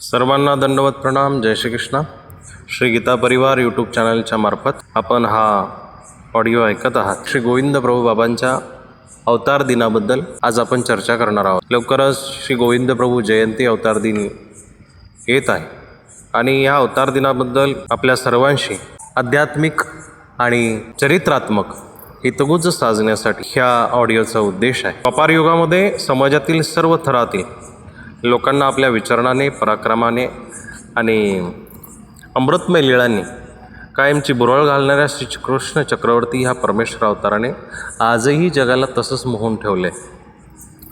सर्वांना दंडवत प्रणाम. जय श्रीकृष्ण. श्री गीता परिवार यूट्यूब चॅनलच्या मार्फत आपण हा ऑडिओ ऐकत आहात. श्री गोविंद प्रभू बाबांच्या अवतार दिनाबद्दल आज आपण चर्चा करणार आहोत. लवकरच श्री गोविंद प्रभू जयंती अवतार दिन येत आहे. आणि या अवतार दिनाबद्दल आपल्या सर्वांशी आध्यात्मिक आणि चरित्रात्मक हितगुज साजण्यासाठी ह्या ऑडिओचा उद्देश आहे. व्यापार युगामध्ये समाजातील सर्व थरातील लोकांना आपल्या विचारणाने पराक्रमाने आणि अमृतमय लीळांनी कायमची बुरळ घालणाऱ्या श्रीकृष्ण चक्रवर्ती ह्या परमेश्वर अवताराने आजही जगाला तसंच मोहून ठेवले.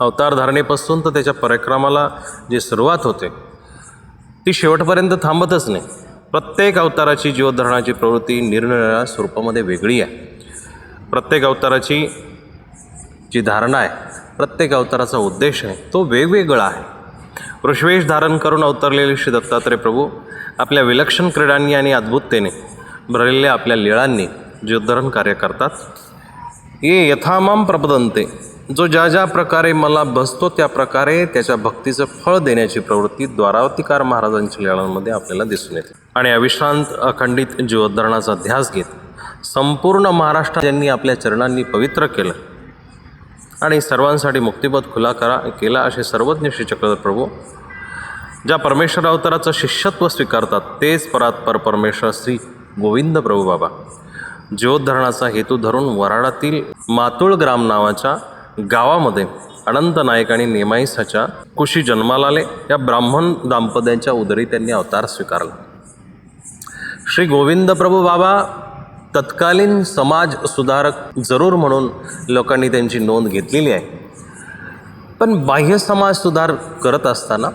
अवतारधारणेपासून तर त्याच्या पराक्रमाला जी सुरुवात होते ती शेवटपर्यंत थांबतच नाही. प्रत्येक अवताराची जीवधरणाची प्रवृत्ती निरनिराळ्या स्वरूपामध्ये वेगळी आहे. प्रत्येक अवताराची जी धारणा आहे प्रत्येक अवताराचा उद्देश आहे तो वेगवेगळा आहे. वृषवेश धारण करून अवतरलेले श्री दत्तात्रय प्रभू आपल्या विलक्षण क्रीडांनी आणि अद्भुततेने भरलेल्या आपल्या लीळांनी जीवधरण कार्य करतात. ये यथामाम प्रपदंते. जो ज्या ज्या प्रकारे मला बसतो त्या प्रकारे त्याच्या भक्तीचं फळ देण्याची प्रवृत्ती द्वारावतीकार महाराजांच्या लीळांमध्ये आपल्याला दिसून येते. आणि अविश्रांत अखंडित जीवोद्धरणाचा ध्यास घेत संपूर्ण महाराष्ट्र ज्यांनी आपल्या चरणांनी पवित्र केलं आणि सर्वांसाठी मुक्तिपद खुला करा केला असे सर्वज्ञ श्री चक्रधर प्रभू ज्या परमेश्वर अवताराचं शिष्यत्व स्वीकारतात तेच परात्पर परमेश्वर श्री गोविंद प्रभू बाबा. ज्योतधरणाचा हेतू धरून वराडातील मातुळ ग्राम नावाच्या गावामध्ये अनंत नायक आणि नेमाईसाच्या कुशी जन्माला आले. या ब्राह्मण दाम्पत्यांच्या उदरी त्यांनी अवतार स्वीकारला. श्री गोविंद प्रभू बाबा तत्कालीन समाज सुधारक जरूर म्हणून लोकांनी त्यांची नोंद घेतलेली आहे. पण बाह्य समाज सुधार करत असताना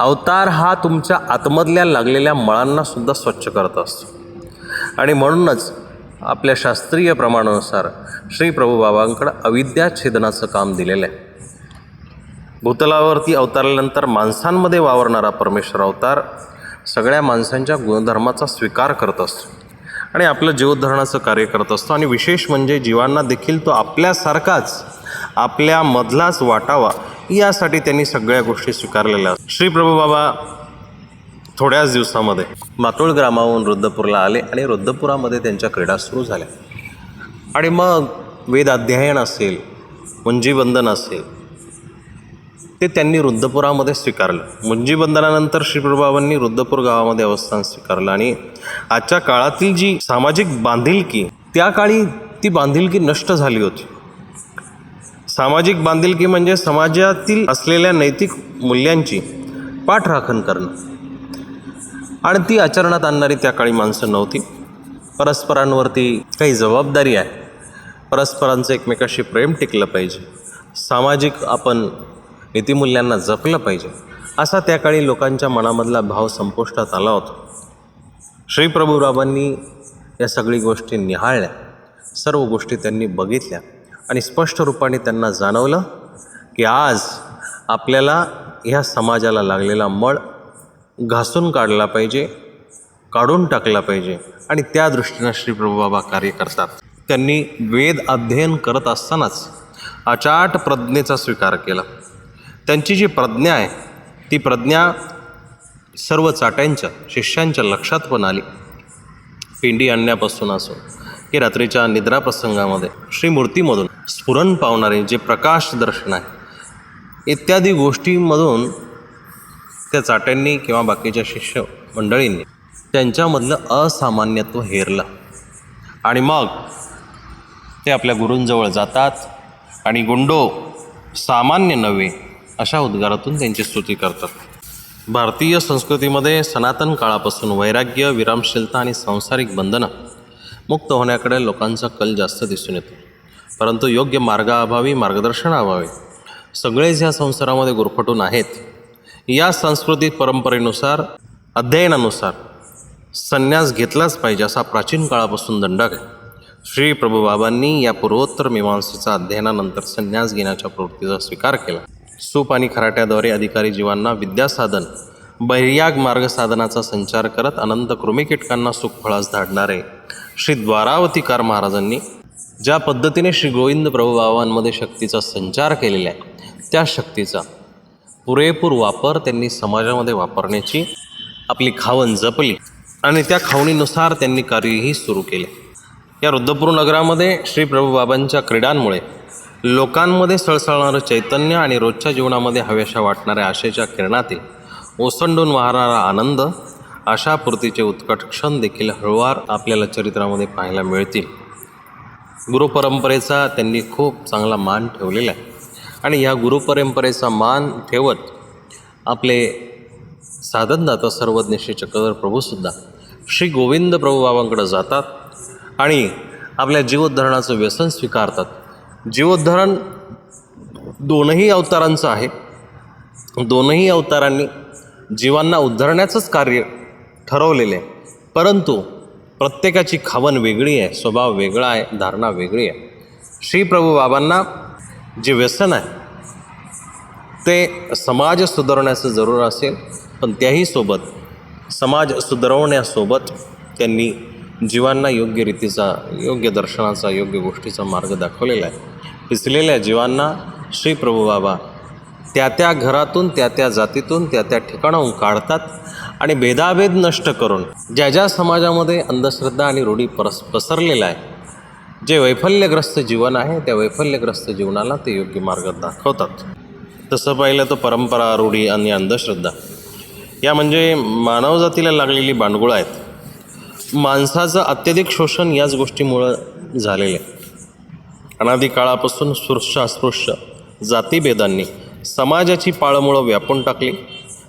अवतार हा तुमच्या आतमधल्या लागलेल्या मळांना सुद्धा स्वच्छ करत असतो. आणि म्हणूनच आपल्या शास्त्रीय प्रमाणानुसार श्री प्रभू बाबांकडं अविद्या छेदनाचं काम दिलेलं आहे. भूतलावरती अवतारल्यानंतर माणसांमध्ये वावरणारा परमेश्वर अवतार सगळ्या माणसांच्या गुणधर्माचा स्वीकार करत असतो. आणि आपलं जीवोद्धरणाचं कार्य करत असतो. आणि विशेष म्हणजे जीवांना देखील तो आपल्यासारखाच आपल्यामधलाच वाटावा यासाठी त्यांनी सगळ्या गोष्टी स्वीकारलेल्या श्री प्रभू बाबा थोड्याच दिवसामध्ये मातोळ ग्रामाहून रुद्धपूरला आले आणि रुद्धपुरामध्ये त्यांच्या क्रीडा सुरू झाल्या. आणि मग वेद अध्ययन असेल मुंजीवंदन असेल ते त्यांनी रुद्रपुरामध्ये स्वीकारलं. मुंजीबंधनानंतर श्रीप्रभावांनी रुद्रपूर गावामध्ये अवस्थान स्वीकारलं आणि आजच्या काळातील जी सामाजिक बांधिलकी त्या काळी ती बांधिलकी नष्ट झाली होती. सामाजिक बांधिलकी म्हणजे समाजातील असलेल्या नैतिक मूल्यांची पाठराखण करणं. आणि ती आचरणात आणणारी त्या काळी माणसं नव्हती. परस्परांवरती काही जबाबदारी आहे. परस्परांचं एकमेकाशी प्रेम टिकलं पाहिजे. सामाजिक आपण नीतिमूल्यांना जपलं पाहिजे असा त्या काळी लोकांच्या मनामधला भाव संपुष्टात आला होता. श्री प्रभुराबांनी या सगळी गोष्टी निहाळल्या सर्व गोष्टी त्यांनी बघितल्या आणि स्पष्ट रूपाने त्यांना जाणवलं की आज आपल्याला ह्या समाजाला लागलेला मळ घासून काढला पाहिजे काढून टाकला पाहिजे आणि त्या दृष्टीनं श्री प्रभुबाबा कार्य करतात. त्यांनी वेद अध्ययन करत असतानाच अचाट प्रज्ञेचा स्वीकार केला. त्यांची जी प्रज्ञा आहे ती प्रज्ञा सर्व चाट्यांच्या शिष्यांच्या लक्षात पण आली. पिंडी आणण्यापासून असो की रात्रीच्या निद्रा प्रसंगामध्ये श्रीमूर्तीमधून स्फुरण पावणारे जे प्रकाश दर्शन आहे इत्यादी गोष्टींमधून त्या चाट्यांनी किंवा बाकीच्या शिष्य मंडळींनी त्यांच्यामधलं असामान्यत्व हेरलं. आणि मग ते आपल्या गुरूंजवळ जातात आणि गुंडो सामान्य नव्हे अशा उद्गारातून त्यांची स्तुती करतात. भारतीय संस्कृतीमध्ये सनातन काळापासून वैराग्य विरामशीलता आणि सांसारिक बंधनं मुक्त होण्याकडे लोकांचा कल जास्त दिसून येतो. परंतु योग्य मार्गाअभावी मार्गदर्शनाअभावी सगळेच ह्या संसारामध्ये गुरफटून आहेत. या सांस्कृतिक परंपरेनुसार अध्ययनानुसार संन्यास घेतलाच पाहिजे असा प्राचीन काळापासून दंडक आहे. श्री प्रभुबाबांनी या पूर्वोत्तर मीमांसेचा अध्ययनानंतर संन्यास घेण्याच्या प्रवृत्तीचा स्वीकार केला. सूप आणि खराट्याद्वारे अधिकारी जीवांना विद्यासाधन मार्ग साधनाचा संचार करत अनंत कृमिकीटकांना सुखफळास धाडणारे श्री द्वारावतीकार महाराजांनी ज्या पद्धतीने श्री गोविंद प्रभुबाबांमध्ये शक्तीचा संचार केलेला आहे त्या शक्तीचा पुरेपूर वापर त्यांनी समाजामध्ये वापरण्याची आपली खावण जपली आणि त्या खावणीनुसार त्यांनी कार्यही सुरू केले. या रुद्रपूर नगरामध्ये श्री प्रभूबाबांच्या क्रीडांमुळे लोकांमध्ये सळसळणारं चैतन्य आणि रोजच्या जीवनामध्ये हव्याशा वाटणाऱ्या आशेच्या किरणातील ओसंडून वाहणारा आनंद आशापूर्तीचे उत्कट क्षण देखील हळूवार आपल्याला चरित्रामध्ये पाहायला मिळतील. गुरुपरंपरेचा त्यांनी खूप चांगला मान ठेवलेला आहे. आणि या गुरुपरंपरेचा मान ठेवत आपले साधनदाता सर्वज्ञ श्री चक्रधर प्रभूसुद्धा श्री गोविंद प्रभू बाबांकडे जातात आणि आपल्या जीवोद्धरणाचं व्यसन स्वीकारतात. जीवोद्धरण दोनही अवतारांचं आहे. दोनही अवतारांनी जीवांना उद्धरण्याचंच कार्य ठरवलेलं आहे परंतु प्रत्येकाची खावण वेगळी आहे स्वभाव वेगळा आहे धारणा वेगळी आहे. श्री प्रभू बाबांना जे व्यसन आहे ते समाज सुधारण्याचं जरूर असेल पण त्याही सोबत समाज सुधारवण्यासोबत त्यांनी जीवांना योग्य रीतीचा योग्य दर्शनाचा योग्य गोष्टीचा मार्ग दाखवलेला आहे. पिसलेल्या जीवांना श्री प्रभू बाबा त्या त्या घरातून त्या त्या जातीतून त्या त्या ठिकाणाहून काढतात आणि भेदाभेद नष्ट करून ज्या ज्या समाजामध्ये अंधश्रद्धा आणि रूढी परस पसरलेला आहे जे वैफल्यग्रस्त जीवन आहे त्या वैफल्यग्रस्त जीवनाला ते योग्य मार्ग दाखवतात. तसं पाहिलं तर परंपरा रूढी आणि अंधश्रद्धा या म्हणजे मानवजातीला लागलेली बांडगुळं आहेत. माणसाचं अत्यधिक शोषण याच गोष्टीमुळं झालेलं आहे. अनादी काळापासून स्पृश्य अस्पृश्य जातीभेदांनी समाजाची पाळमुळं व्यापून टाकली.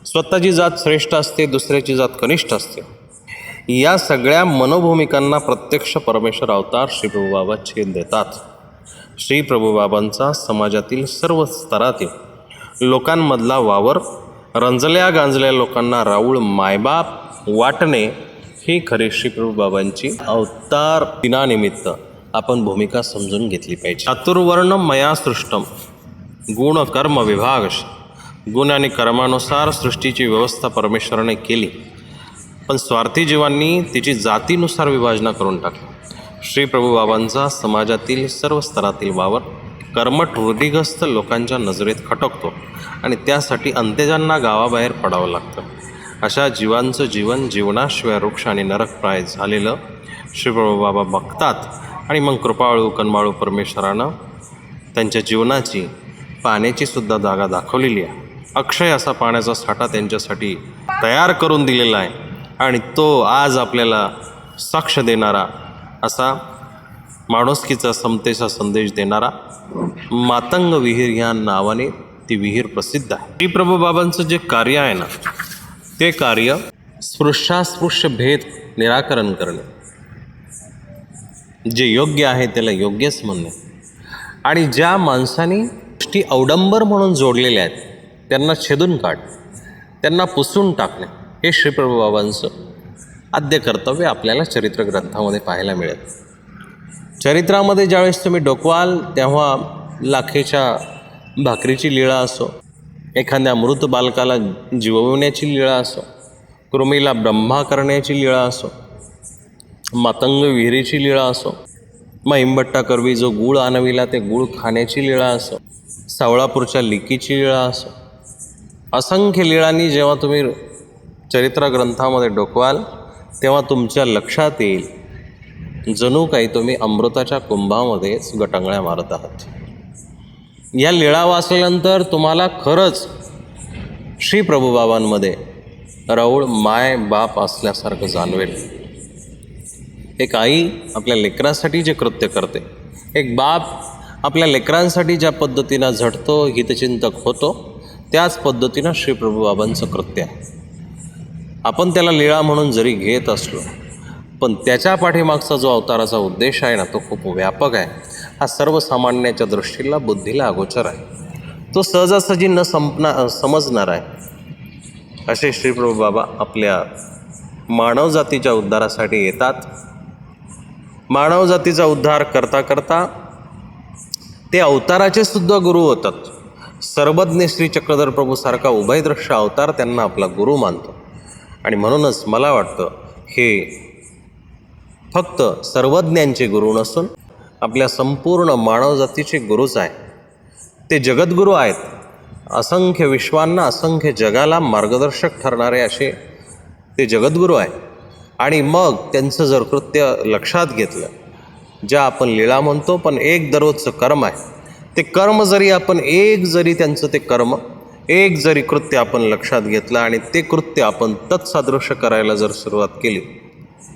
स्वतःची जात श्रेष्ठ असते दुसऱ्याची जात कनिष्ठ असते. या सगळ्या मनोभूमिकांना प्रत्यक्ष परमेश्वर अवतार श्री प्रभूबाबा छेद देतात. श्री प्रभुबाबांचा समाजातील सर्व स्तरातील लोकांमधला वावर रंजल्या गांजल्या लोकांना राऊळ मायबाप वाटणे ही खरी श्री प्रभूबाबांची अवतार दिनानिमित्त आपण भूमिका समजून घेतली पाहिजे. चातुर्वर्ण मया सृष्टम गुण कर्म विभाग गुण आणि कर्मानुसार सृष्टीची व्यवस्था परमेश्वराने केली. पण स्वार्थी जीवांनी तिची जातीनुसार विभाजना करून टाकली. श्री प्रभूबाबांचा समाजातील सर्व स्तरातील वावर कर्मठ रूढीग्रस्त लोकांच्या नजरेत खटकतो आणि त्यासाठी अंत्यजांना गावाबाहेर पडावं लागतं. अशा जीवांचं जीवन जीवनाशिवाय वृक्ष आणि नरकप्राय झालेलं श्री प्रभूबाबा बघतात. आणि मग कृपाळू कनबाळू परमेश्वरानं त्यांच्या जीवनाची पाण्याची सुद्धा जागा दाखवलेली आहे. अक्षय असा पाण्याचा साठा त्यांच्यासाठी तयार करून दिलेला आहे. आणि तो आज आपल्याला साक्ष देणारा असा माणुसकीचा समतेचा संदेश देणारा मातंग विहीर ह्या नावाने ती विहीर प्रसिद्ध आहे. श्री प्रभूबाबांचं जे कार्य आहे ना ते कार्य स्पृश्यास्पृश्य भेद निराकरण करणे. जे योग्य आहे त्याला योग्यच म्हणणे. आणि ज्या माणसानी गोष्टी अवडंबर म्हणून जोडलेल्या आहेत त्यांना छेदून काढ त्यांना पुसून टाकणे हे श्रीप्रभू बाबांचं आद्य कर्तव्य आपल्याला चरित्र ग्रंथामध्ये पाहायला मिळेल. चरित्रामध्ये ज्यावेळेस तुम्ही डोकवाल तेव्हा लाखेच्या भाकरीची लीळा असो एखाद्या मृत बालकाला जिववण्याची लीळा असो कृमीला ब्रह्मा करण्याची लीळा असो मातंग विहिरीची लीळा असो मग इंबट्टा करवी जो गूळ आणविला ते गूळ खाण्याची लीळा असो सावळापूरच्या लिकीची लीळा असो. असंख्य लीळांनी जेव्हा तुम्ही चरित्र ग्रंथामध्ये डोकवाल तेव्हा तुमच्या लक्षात येईल जणू काही तुम्ही अमृताच्या कुंभामध्येच गटांगळ्या मारत आहात. या लीळा वाचल्यानंतर तुम्हाला खरंच श्री प्रभुबाबांमध्ये राऊळ माय बाप असल्यासारखं जाणवेल. एक आई आपल्या लेकरांसाठी जे कृत्य करते एक बाप आपल्या लेकरांसाठी ज्या पद्धतीनं झटतो हितचिंतक होतो त्याच पद्धतीनं श्री बाबांचं कृत्य आहे. आपण त्याला लीळा म्हणून जरी घेत असलो पण त्याच्या पाठीमागचा जो अवताराचा उद्देश आहे ना तो खूप व्यापक आहे. हा सर्वसामान्याच्या दृष्टीला बुद्धीला अगोचर आहे. तो सहजासहजी न संपना समजणार आहे. असे श्रीप्रभू बाबा आपल्या मानवजातीच्या उद्धारासाठी येतात. मानवजातीचा उद्धार करता करता ते अवताराचे सुद्धा गुरु होतात. सर्वज्ञ श्री चक्रधर प्रभूसारखा उभयदृश्य अवतार त्यांना आपला गुरु मानतो. आणि म्हणूनच मला वाटतं हे फक्त सर्वज्ञांचे गुरु नसून आपल्या संपूर्ण मानवजातीचे गुरुच आहे. ते जगद्गुरू आहेत. असंख्य विश्वांना असंख्य जगाला मार्गदर्शक ठरणारे असे ते जगद्गुरू आहे आणि मग त्यांचं जर कृत्य लक्षात घेतलं ज्या आपण लीळा म्हणतो पण एक दररोजचं कर्म आहे. ते कर्म जरी आपण एक जरी त्यांचं ते कर्म एक जरी कृत्य आपण लक्षात घेतलं आणि ते कृत्य आपण तत्सादृश्य करायला जर सुरुवात केली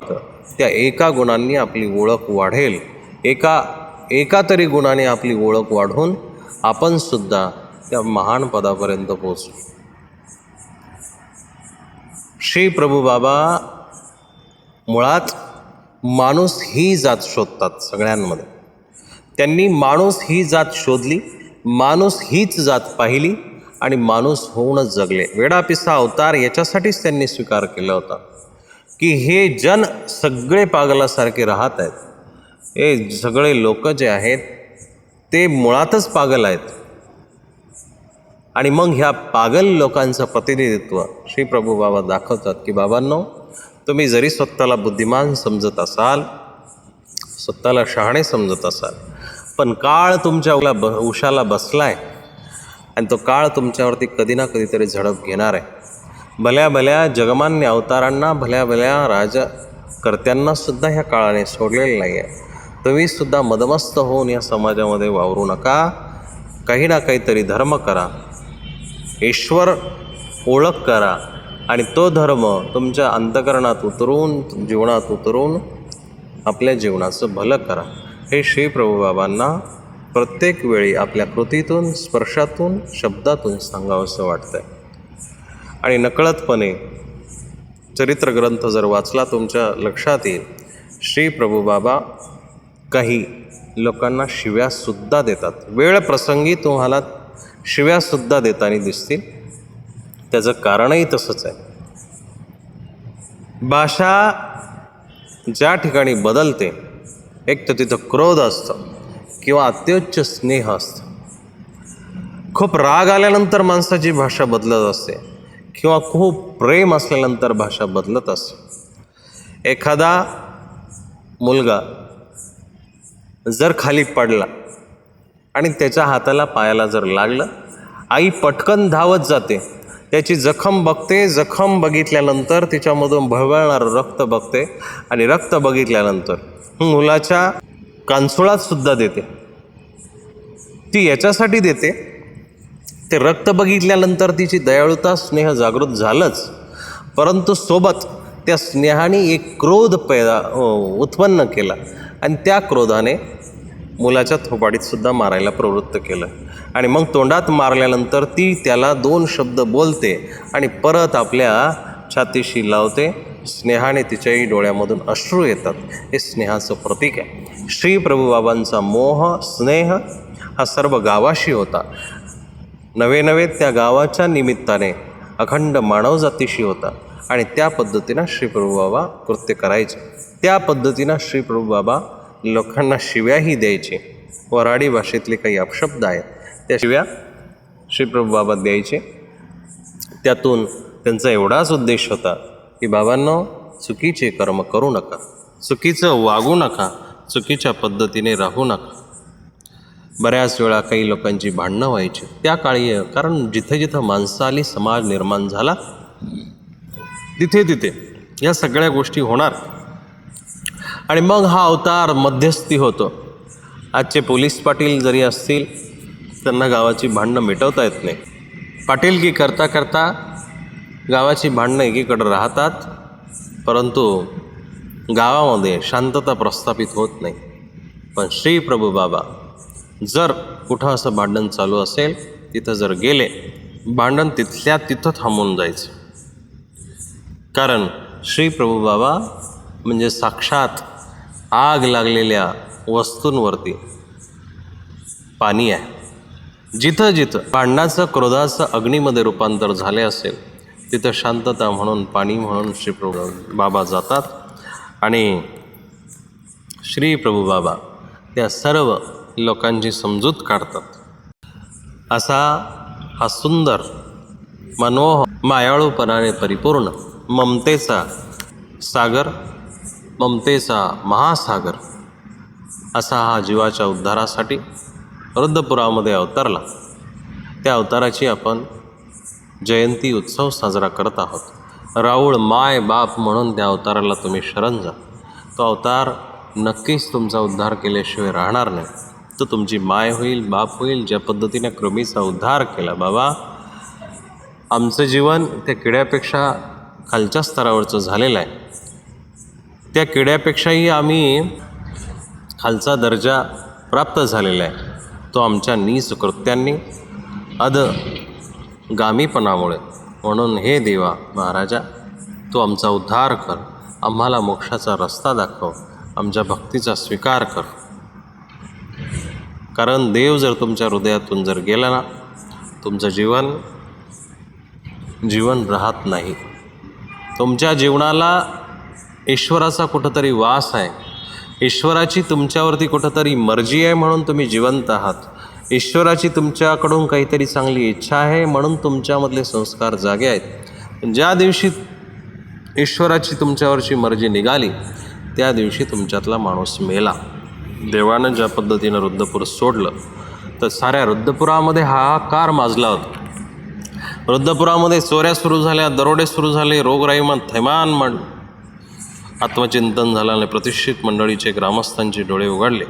तर त्या एका गुणांनी आपली ओळख वाढेल. एका एका तरी गुणाने आपली ओळख वाढून आपण सुद्धा त्या महान पदापर्यंत पोहोचू. श्री प्रभू बाबा मुळात माणूस ही जात शोधतात सगळ्यांमध्ये. त्यांनी माणूस ही जात शोधली माणूस हीच जात पाहिली आणि माणूस होऊनच जगले. वेडापिसा अवतार याच्यासाठीच त्यांनी स्वीकार केला होता. की हे जन सगळे पागलासारखे राहत आहेत. हे सगळे लोक जे आहेत ते मुळातच पागल आहेत. आणि मग ह्या पागल लोकांचं प्रतिनिधित्व श्री प्रभू बाबा दाखवतात की बाबांनो तुम्ही जरी स्वतःला बुद्धिमान समजत असाल स्वतःला शहाणे समजत असाल पण काळ तुमच्या उला ब उशाला बसला आहे आणि तो काळ तुमच्यावरती कधी ना कधीतरी झडप घेणार आहे. भल्या भल्या जगमान्य अवतारांना भल्या भल्या राजकर्त्यांना सुद्धा ह्या काळाने सोडलेलं नाही आहे तुम्हीसुद्धा मदमस्त होऊन या समाजामध्ये वावरू नका. काही ना काहीतरी धर्म करा. ईश्वर ओळख करा. आणि तो धर्म तुमच्या अंतकरणात उतरून जीवनात उतरून आपल्या जीवनाचं भलं करा. हे श्री प्रभूबाबांना प्रत्येक वेळी आपल्या कृतीतून स्पर्शातून शब्दातून सांगावंसं वाटतं आहे आणि नकळतपणे चरित्रग्रंथ जर वाचला तुमच्या लक्षात येईल श्री प्रभूबाबा काही लोकांना शिव्यासुद्धा देतात. वेळ प्रसंगी तुम्हाला शिव्यासुद्धा देताना दिसतील. त्याचं कारणही तसंच आहे. भाषा ज्या ठिकाणी बदलते एक तर तिथं क्रोध असतं किंवा अत्युच्च स्नेह असतं. खूप राग आल्यानंतर माणसाची भाषा बदलत असते किंवा खूप प्रेम असल्यानंतर भाषा बदलत असते. एखादा मुलगा जर खाली पडला आणि त्याच्या हाताला पायाला जर लागलं आई पटकन धावत जाते. त्याची जखम बघते जखम बघितल्यानंतर तिच्यामधून भळवळणारं रक्त बघते आणि रक्त बघितल्यानंतर मुलाच्या कांसुळात सुद्धा देते. ती याच्यासाठी देते ते रक्त बघितल्यानंतर तिची दयाळुता स्नेह जागृत झालंच. परंतु सोबत त्या स्नेहाने एक क्रोध पैदा उत्पन्न केला आणि त्या क्रोधाने मुलाच्या थोपाडीतसुद्धा मारायला प्रवृत्त केलं. आणि मग तोंडात मारल्यानंतर ती त्याला दोन शब्द बोलते आणि परत आपल्या छातीशी लावते. स्नेहाने तिच्याही डोळ्यामधून अश्रू येतात. हे स्नेहाचं प्रतीक आहे. श्री प्रभूबाबांचा मोह स्नेह हा सर्व गावाशी होता. नवे नवे त्या गावाच्या निमित्ताने अखंड मानवजातीशी होता आणि त्या पद्धतीनं श्री प्रभूबाबा कृत्य करायचे. त्या पद्धतीनं श्री प्रभूबाबा लोकांना शिव्याही द्यायचे. वराडी भाषेतले काही अपशब्द आहेत. त्या शिव्या श्री द्यायचे. त्यातून त्यांचा एवढाच उद्देश होता की बाबांनो चुकीचे कर्म करू नका. चुकीचं वागू नका. चुकीच्या पद्धतीने राहू नका. बऱ्याच वेळा काही लोकांची भांडणं व्हायची. त्या काळी कारण जिथे जिथं माणसं आली समाज निर्माण झाला तिथे तिथे या सगळ्या गोष्टी होणार. आणि मग हा अवतार मध्यस्थी होतो. आजचे पोलीस पाटील जरी असतील त्यांना गावाची भांडणं मिटवता येत नाही. पाटीलकी करता करता गावाची भांडणं एकीकडं राहतात परंतु गावामध्ये शांतता प्रस्थापित होत नाही. पण श्री प्रभू बाबा जर कुठं असं भांडण चालू असेल तिथं जर गेले भांडण तिथल्या तिथं थांबून जायचं. कारण श्री प्रभू बाबा म्हणजे साक्षात आग लागलेल्या वस्तूंवरती पाणी आहे. जिथं जिथं भांडणाचं क्रोधाचं अग्नीमध्ये रूपांतर झाले असेल तिथं शांतता म्हणून पाणी म्हणून श्री प्रभू बाबा जातात आणि श्री प्रभू बाबा त्या सर्व लोकांची समजूत काढतात. असा हा सुंदर मनोह मायाळूपणाने परिपूर्ण ममतेचा सागर ममतेचा महासागर असा हा जीवाच्या उद्धारासाठी रुद्रपुरामध्ये अवतरला. त्या अवताराची आपण जयंती उत्सव साजरा करत आहोत. राऊळ माय बाप म्हणून त्या अवताराला तुम्ही शरण जा. तो अवतार नक्कीच तुमचा उद्धार केल्याशिवाय राहणार नाही. तो तुमची माय होईल बाप होईल ज्या पद्धतीने कृमीचा उद्धार केला बाबा आमचं जीवन त्या किड्यापेक्षा खालच्या स्तरावरचं झालेलं आहे. त्या किड्यापेक्षाही आम्ही खालचा दर्जा प्राप्त झालेला आहे. तो आमच्या नीस कृत्यांनी अद गामीपणामुळे म्हणून हे देवा महाराजा तू आमचा उद्धार कर. आम्हाला मोक्षाचा रस्ता दाखव. आमच्या भक्तीचा स्वीकार कर. कारण देव जर तुमच्या हृदयातून जर गेला ना तुमचं जीवन जीवन राहत नाही. तुमच्या जीवनाला ईश्वराचा कुठंतरी वास आहे. ईश्वराची तुमच्यावरती कुठंतरी मर्जी आहे म्हणून तुम्ही जिवंत आहात. ईश्वराची तुमच्याकडून काहीतरी चांगली इच्छा आहे म्हणून तुमच्यामधले संस्कार जागे आहेत. ज्या दिवशी ईश्वराची तुमच्यावरची मर्जी निघाली त्या दिवशी तुमच्यातला माणूस मेला. देवानं ज्या पद्धतीनं रुद्धपूर सोडलं तर साऱ्या रुद्धपुरामध्ये हाहाकार माजला होता. वृद्धपुरामध्ये चोऱ्या सुरू झाल्या दरोडे सुरू झाले रोगराईमान थैमान म्हण आत्मचिंतन झालं आणि प्रतिष्ठित मंडळीचे ग्रामस्थांचे डोळे उघडले.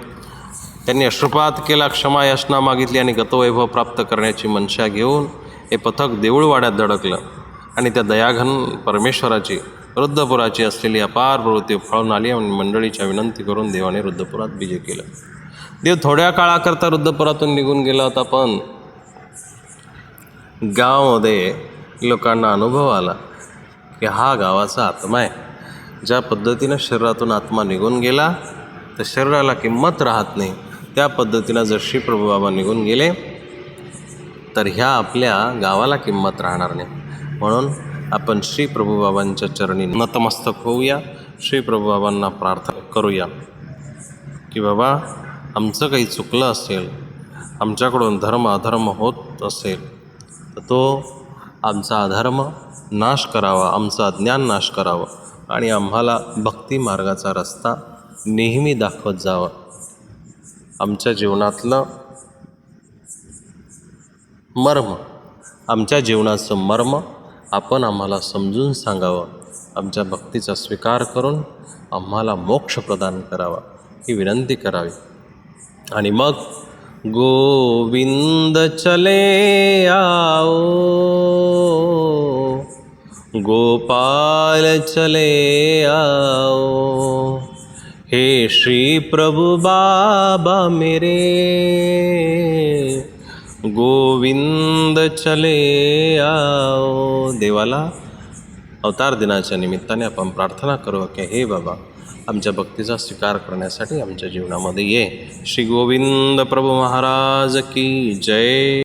त्यांनी अश्रुपात केला क्षमा याचना मागितली आणि गतवैभव प्राप्त करण्याची मनशा घेऊन हे पथक देऊळवाड्यात धडकलं आणि त्या दयाघन परमेश्वराची वृद्धपुराची असलेली अपार प्रवृत्ती फळून आली आणि मंडळीच्या विनंती करून देवाने वृद्धपुरात विजय केलं. देव थोड्या काळाकरता वृद्धपुरातून निघून गेला होता पण गावामध्ये लोकांना अनुभव आला की हा गावाचा आत्मा आहे. ज्या पद्धतीनं शरीरातून आत्मा निघून गेला तर शरीराला किंमत राहत नाही. त्या पद्धतीनं जर श्री निघून गेले तर ह्या आपल्या गावाला किंमत राहणार नाही. म्हणून आपण श्री प्रभूबाबांच्या चरणी नतमस्तक होऊया. श्री प्रभूबाबांना प्रार्थना करूया की बाबा आमचं काही चुकलं असेल आमच्याकडून धर्म अधर्म होत असेल तर तो आमचा अधर्म नाश करावा आमचा अज्ञान नाश करावं. आणि आम्हाला भक्ती मार्गाचा रस्ता नेहमी दाखवत जावा. आमच्या जीवनातलं मर्म आमच्या जीवनाचं मर्म आपण आम्हाला समजून सांगावं. आमच्या भक्तीचा स्वीकार करून आम्हाला मोक्ष प्रदान करावा. ही विनंती करावी. आणि मग गोविंद चले आओ. गोपाल चले आओ। हे श्री प्रभु बाबा मेरे। गोविंद चले आओ। देवाला अवतार दिनाच्या निमित्ताने आपण प्रार्थना करू की हे बाबा आमच्या भक्तीचा स्वीकार करण्यासाठी आमच्या जीवनामध्ये ये. श्री गोविंद प्रभू महाराज की जय.